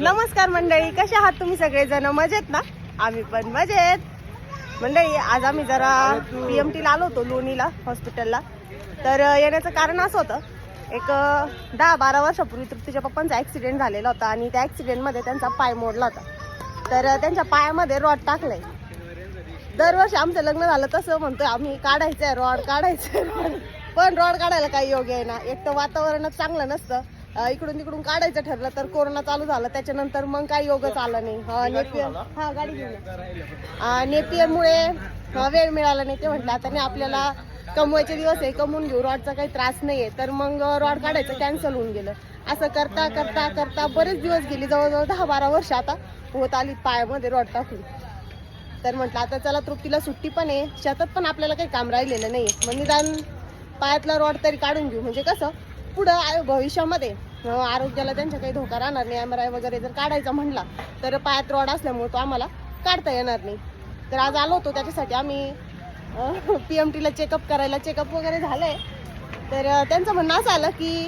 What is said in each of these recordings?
नमस्कार मंडळी कशा आहात तुम्ही सगळेजण? मजेत ना? आम्ही पण मजेत. मंडळी आज आम्ही जरा एम टीला आलो होतो लोणीला हॉस्पिटलला तर येण्याचं कारण असं होतं एक दहा बारा वर्षापूर्वी तृप्तीच्या पप्पांचा ॲक्सिडेंट झालेला होता आणि त्या ॲक्सिडेंटमध्ये त्यांचा पाय मोडला होता. तर त्यांच्या पायामध्ये रॉड टाकलंय. दरवर्षी आमचं लग्न झालं तसं म्हणतोय आम्ही काढायचंय रॉड काढायचंय रॉड पण रॉड काढायला काही योग्य आहे ना? एक तर वातावरणच चांगलं नसतं. इकडून तिकडून काढायचं ठरलं तर कोरोना चालू झाला त्याच्यानंतर मग काही योगच आला नाही. नेपियर हा गाडी घेऊन नेपियर मुळे अं, वेळ मिळाला नाही ते म्हटलं आता नाही आपल्याला कमवायचे दिवस आहे कमवून घेऊ रॉडचा काही त्रास नाहीये तर मग रॉड काढायचं कॅन्सल होऊन गेलं. असं करता करता करता बरेच दिवस गेली जवळजवळ दहा बारा वर्ष आता होत आली पायामध्ये रॉड टाकून. तर म्हटलं आता चला तृप्तीला सुट्टी पण आहे. शेतात पण आपल्याला काही काम राहिलेलं नाही मग निदान पायातला रॉड तरी काढून घेऊ. म्हणजे कसं पुढं भविष्यामध्ये. आरोग्याला त्यांच्या काही धोका राहणार नाही. एम आर आय वगैरे जर काढायचा म्हणला तर पायात रॉड असल्यामुळे तो आम्हाला काढता येणार नाही. तर आज आलो होतो त्याच्यासाठी आम्ही पी एम टीला चेकअप करायला. चेकअप वगैरे झालंय. तर त्यांचं म्हणणं असं आलं की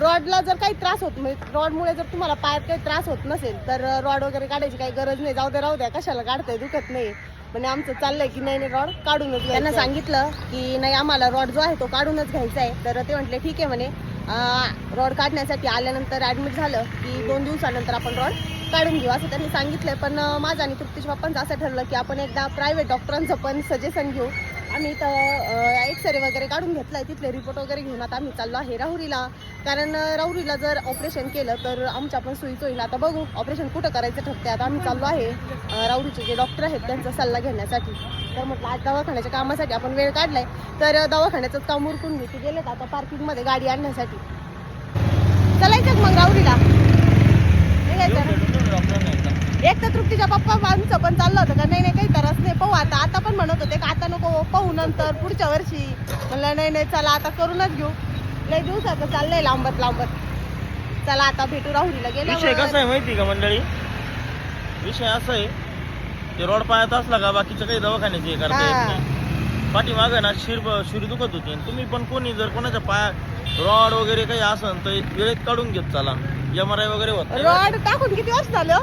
रॉडला जर काही त्रास होत म्हणजे रॉडमुळे जर तुम्हाला पायात काही त्रास होत नसेल तर रॉड वगैरे काढायची काही गरज नाही. जाऊ दे राहू द्या. कशाला काढताय? दुखत नाही म्हणजे आमचं चाललंय की नाही नाही रॉड काढूनच त्यांना सांगितलं की नाही आम्हाला रॉड जो आहे तो काढूनच घ्यायचा आहे. तर ते म्हटले ठीक आहे म्हणे रॉड काढण्यासाठी आल्यानंतर ऍडमिट झालं की दोन दिवसानंतर आपण रॉड काढून घेऊ असं त्यांनी सांगितलंय. पण माझं आणि तृप्तीश पप्पांचं असं ठरलं की आपण एकदा प्रायव्हेट डॉक्टरांचं पण सजेशन घेऊ. आम्ही तर एक्सरे वगैरे काढून घेतलाय तिथले रिपोर्ट वगैरे घेऊन आता आम्ही चाललो आहे राहुरीला. कारण राऊरीला राहुरीला जर ऑपरेशन केलं तर आमच्या पण सोयीचं होईल. आता बघू ऑपरेशन कुठं करायचं ठरते आता आम्ही चाललो आहे अं, राहुरीचे जे डॉक्टर आहेत त्यांचा सल्ला घेण्यासाठी. तर म्हटलं आज दवाखान्याच्या कामासाठी आपण वेळ काढलाय. तर दवाखान्याचं काम उरकून घेते गेलेत आता पार्किंगमध्ये गाडी आणण्यासाठी. चलायचं मग राहुरीला. एक तर तृप्तीच्या पप्पा आमचं पण चाललं होतं का? नाही नाही काही तरच नाही. पाहू आता. आता पण म्हणत होते का आता नको पाहू नंतर पुढच्या वर्षी. म्हणलं नाही नाही चला आता करूनच घेऊ. लय दिवसाचं चाललंय लांबत लांबत. चला आता भेटू राहुरीला विषय कसा आहे माहिती का मंडळी? विषय असा आहे ते रोड पायात असला का बाकीचं काही दवाखान्याचे हे करता हा. येत नाही. पाठीमागं ना शिर शिरी दुखत होती. आणि तुम्ही पण कोणी जर कोणाच्या पाया रॉड वगैरे काही असन तर वेळेत काढून घेत चला. एम आर आय वगैरे होत नाही. रॉड टाकून किती वर्ष झालं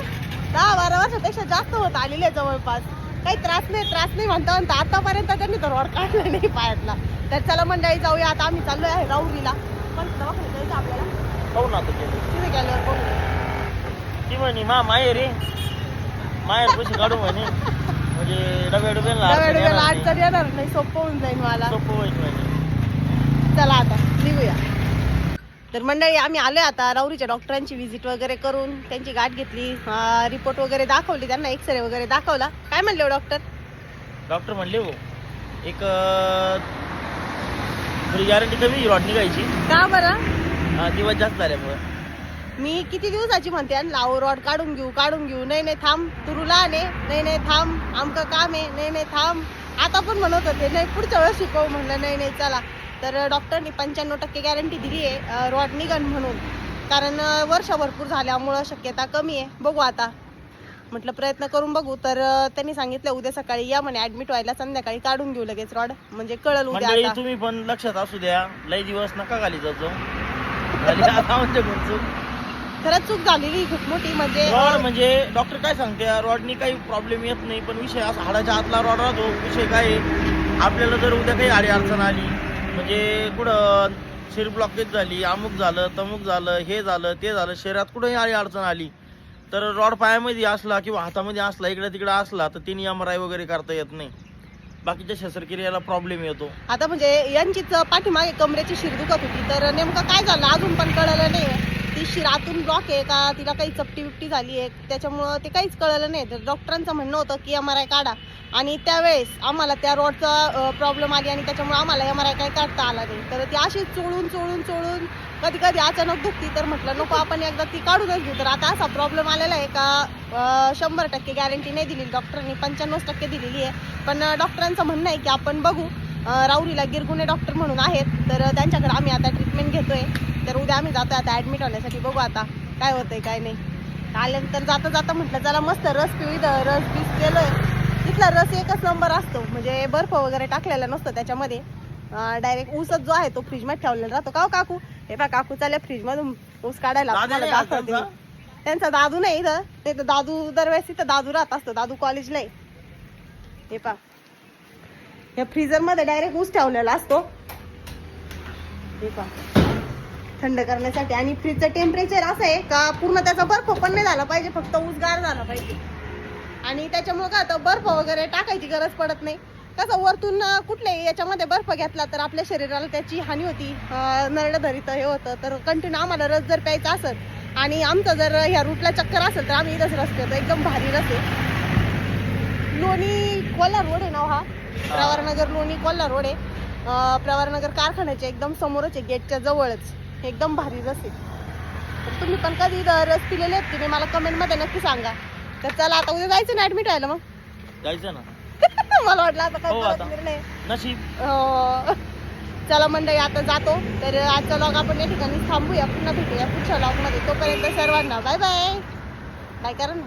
दहा बारा वर्षापेक्षा जास्त होत आलेले आहे जवळपास. काही त्रास नाही त्रास नाही म्हणता म्हणता आतापर्यंत त्यांनी तो रॉड काढला नाही पायातला. तर चला मंडळी जाऊया. आता आम्ही चाललोय आहे राहुरीला पण दवाखान्यात जायचं आपल्याला? पाहू ना आता ते. तिथे गेल्यावर बघू ती म्हणे मा माहेर आहे माहेर पैसे काढू म्हणे. म्हणजे डब्या डब्याला डब्या अडचण येणार नाही. अडचण येणार नाही. सोपं होऊन जाईल मला. सोपं होईल म्हणे. चला आता निघूया. तर मंडळी आम्ही आलोय आता राऊरीच्या डॉक्टरांची व्हिजिट वगैरे करून. त्यांची गाठ घेतली. रिपोर्ट वगैरे दाखवली. त्यांना एक्सरे वगैरे दाखवला. काय म्हणले डॉक्टर डॉक्टर म्हणले हो एक अं, थोडी गॅरंटी कमी रॉड निघायची का बरं? हा, दिवस जास्त झाल्यामुळे मी किती दिवसाची म्हणते आणि लाव रॉड काढून घेऊ काढून घेऊ. नाही नाही थांब तुरू लहान आहे नाही नाही थांब आमचं काम आहे. नाही नाही थांब. आता पण म्हणत होते नाही पुढच्या वर्षी पाहू म्हणलं नाही नाही चला. तर डॉक्टरनी पंच्याण्णव टक्के गॅरंटी दिली आहे रॉड निघन म्हणून. कारण वर्ष भरपूर झाल्यामुळं शक्यता कमी आहे. बघू आता. म्हटलं प्रयत्न करून बघू. तर त्यांनी सांगितलं उद्या सकाळी या म्हणे ऍडमिट व्हायला संध्याकाळी काढून घेऊ लगेच रॉड. म्हणजे कळल उद्या मंडळी आता. तुम्ही पण लक्षात असू द्या. लय दिवस नका खाली जातो आता म्हणजे खरंच चूक झालेली खूप मोठी म्हणजे रॉड म्हणजे डॉक्टर काय सांगते रॉडनी काही प्रॉब्लेम येत नाही पण विषय असा हाडाच्या आतला रॉड राहतो. विषय काय आहे, आपल्याला जर उद्या काही आडी अडचण आली म्हणजे कुठं शिर ब्लॉकेज झाली अमुक झालं तमुक झालं हे झालं ते झालं शरीरात कुठंही आडी अडचण आली तर रॉड पायामध्ये असला किंवा हातामध्ये असला इकडे तिकडे असला तर तिने एम वगैरे करता येत नाही. बाकीच्या शस्त्रक्रियाला प्रॉब्लेम येतो. आता म्हणजे यांचीच पाठीमागे कमरेची शिरदुखत होती तर नेमकं काय झालं? अजून पण कळलं नाही ती शिरातून ब्लॉक आहे का तिला काही चपटी बिपटी झाली आहे त्याच्यामुळं ते काहीच कळलं नाही. तर डॉक्टरांचं म्हणणं होतं की एम आर आय काढा. आणि त्यावेळेस आम्हाला त्या रोडचा प्रॉब्लेम आली आणि त्याच्यामुळे आम्हाला एम आर आय काही काढता आला नाही. तर ती अशी चोळून चोळून चोळून कधी कधी अचानक दुखती तर म्हटलं नको आपण एकदा ती काढूनच घेऊ. तर आता असा प्रॉब्लेम आलेला आहे का शंभर टक्के गॅरंटी नाही दिली. डॉक्टरांनी पंच्याण्णव टक्के दिलेली आहे. पण डॉक्टरांचं म्हणणं आहे की आपण बघू. राऊरीला गिरगुणे डॉक्टर म्हणून आहेत. तर त्यांच्याकडे आम्ही आता ट्रीटमेंट घेतोय. तर उद्या आम्ही जातोय आता ऍडमिट होण्यासाठी. बघू आता काय होतंय काय नाही. आल्यानंतर जाता जाता म्हटलं चला मस्त रस पिऊ इथं. रस पीस केलोय. तिथला रस एकच नंबर असतो. म्हणजे बर्फ वगैरे टाकलेला नसतो त्याच्यामध्ये. डायरेक्ट ऊसच जो आहे तो फ्रीजमध्ये ठेवलेला राहतो. का काकू? हे पा काकू चालले फ्रीज मधून ऊस काढायला. दाखवते. त्यांचा? दादू नाही इथं. ते तर दादू दरवेळेस तिथं दादू राहत असतो. दादू कॉलेजला आहे. हे पा या फ्रीजरमध्ये डायरेक्ट ऊस ठेवलेला असतो. थंड करण्यासाठी. आणि फ्रीजचं टेम्परेचर असं आहे का पूर्ण त्याचा बर्फ पण नाही झाला पाहिजे फक्त ऊस गार झाला पाहिजे. आणि त्याच्यामुळे काय होतं बर्फ वगैरे टाकायची गरज पडत नाही. कसं वरतून कुठल्याही याच्यामध्ये बर्फ घेतला तर आपल्या शरीराला त्याची हानी होती. नरड धरीत हे होतं. तर कंटिन्यू आम्हाला रस जर प्यायचा असेल आणि आमचं जर ह्या रूटला चक्कर असेल तर आम्ही रस रस करतो एकदम भारी रस आहे. लोणी कोल्हार रोड आहे ना हो हा? प्रवारनगर लोणी कोल्हार रोड आहे. प्रवारनगर कारखान्याच्या एकदम समोरच आहे गेटच्या जवळच. एकदम भारी रस आहे. तर तुम्ही पण कधी रस पिलेले आहेत की नाही मला कमेंटमध्ये नक्की सांगा. तर चला आता उद्या जायचं ना ऍडमिट व्हायला मग? जायचं ना. मला वाटलं आता काय हो, परत आता. निर्णय. नशीब. अं, चला मंडळी आता जातो. तर आजचा लॉग आपण या ठिकाणी थांबूया. पुन्हा भेटूया पुढच्या लॉगमध्ये. तोपर्यंत सर्वांना बाय बाय बाय करा ना